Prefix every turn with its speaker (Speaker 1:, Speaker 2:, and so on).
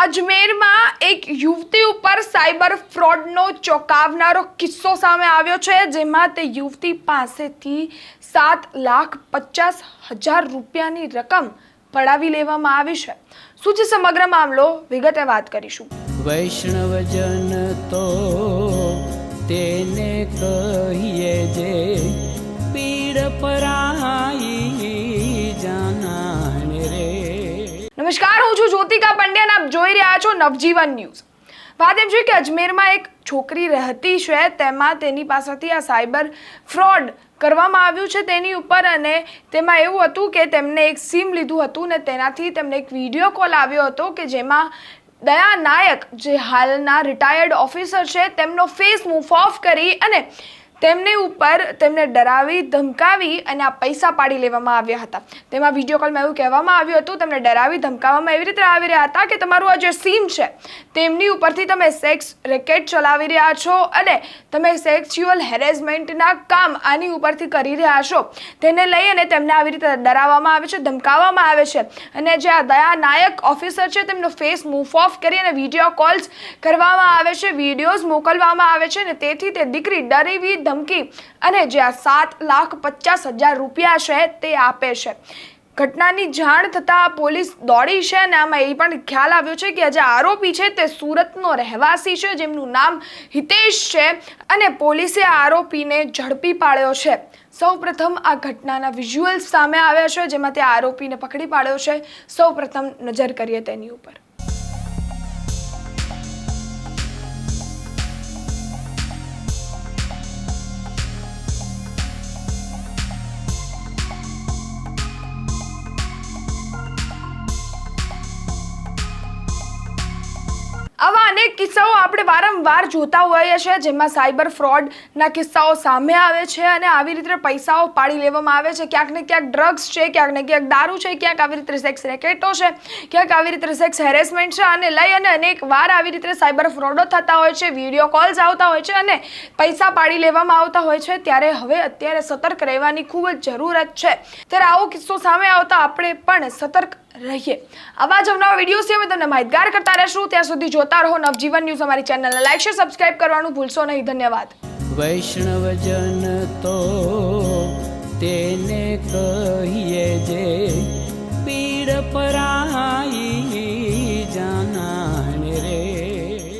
Speaker 1: અજમેરમાં એક યુવતી ઉપર સાયબર ફ્રોડનો ચોંકાવનારો કિસ્સો સામે આવ્યો છે, જેમાં તે યુવતી પાસેથી સાત લાખ પચાસ હજાર રૂપિયાની રકમ પડાવી લેવામાં આવી છે. શું છે સમગ્ર મામલો? વિગતે વાત કરીશું.
Speaker 2: વૈષ્ણવજન તો તેને કહીએ જે
Speaker 1: નમસ્કાર, હું છું જ્યોતિકા પંડ્યા અને આપ જોઈ રહ્યા છો નવજીવન ન્યૂઝ. વાત એમ છે કે અજમેરમાં એક છોકરી રહેતી છે, તેમાં તેની પાસેથી આ સાયબર ફ્રોડ કરવામાં આવ્યું છે તેની ઉપર અને તેમાં એવું હતું કે તેમને એક સિમ લીધું હતું ને તેનાથી તેમને એક વીડિયો કોલ આવ્યો હતો કે જેમાં દયા નાયક, જે હાલના રિટાયર્ડ ઓફિસર છે, તેમનો ફેસ મૂફ ઓફ કરી અને તેમની ઉપર તેમને ડરાવી, ધમકાવી અને આ પૈસા પાડી લેવામાં આવ્યા હતા. તેમાં વીડિયો કોલમાં એવું કહેવામાં આવ્યું હતું, તેમને ડરાવી, ધમકાવવામાં એવી રીતે આવી રહ્યા હતા કે તમારું આ જે સીમ છે, તેમની ઉપરથી તમે સેક્સ રેકેટ ચલાવી રહ્યા છો અને તમે સેક્સ્યુઅલ હેરેસમેન્ટના કામ આની ઉપરથી કરી રહ્યા છો. તેને લઈ અને તેમને આવી રીતે ડરાવવામાં આવે છે, ધમકાવવામાં આવે છે. અને જે આ દયા નાયક ઓફિસર છે, તેમનો ફેસ મૂવ ઓફ કરી અને વીડિયો કોલ્સ કરવામાં આવે છે વિડીયોઝ મોકલવામાં આવે છે અને તેથી તે દીકરી ડરેવી ધમકી અને જે આ સાત લાખ પચાસ હજાર રૂપિયા છે તે આપે છે. ઘટનાની જાણ થતાં પોલીસ દોડી છે અને આમાં એ પણ ખ્યાલ આવ્યો છે કે જે આરોપી છે તે સુરતનો રહેવાસી છે, જેમનું નામ હિતેશ છે અને પોલીસે આરોપીને ઝડપી પાડ્યો છે. સૌપ્રથમ આ ઘટનાના વિઝ્યુઅલ્સ સામે આવ્યા છે, જેમાં તે આરોપીને પકડી પાડ્યો છે. સૌપ્રથમ નજર કરીએ તેની ઉપર. અનેક કિસ્સાઓ આપણે વારંવાર જોતા હોઈએ છીએ, જેમાં સાયબર ફ્રોડના કિસ્સાઓ સામે આવે છે અને આવી રીતે પૈસાઓ પાડી લેવામાં આવે છે. ક્યાંક ને ક્યાંક ડ્રગ્સ છે, ક્યાંક ને ક્યાંક દારૂ છે, ક્યાંક આવી રીતે સેક્સ રેકેટો છે, ક્યાંક આવી રીતે સેક્સ હેરેસમેન્ટ છે અને લઈ અને અનેક વાર આવી રીતે સાયબર ફ્રોડો થતા હોય છે, વીડિયો કોલ્સ આવતા હોય છે અને પૈસા પાડી લેવામાં આવતા હોય છે. ત્યારે હવે અત્યારે સતર્ક રહેવાની ખૂબ જ જરૂરત છે. ત્યારે આવો કિસ્સો સામે આવતા આપણે પણ સતર્ક રહીએ. આવા જ અવનવા વિડીયોઝથી અમે તમને માહિતગાર કરતા રહેશું. ત્યાં સુધી જોતા રહો નવજીવન ન્યૂઝ. અમારી ચેનલને લાઈક શેર સબસ્ક્રાઇબ કરવાનું ભૂલશો નહીં. ધન્યવાદ.
Speaker 2: વૈષ્ણવજન તો તેને કહીએ જે પીડ પરાઈ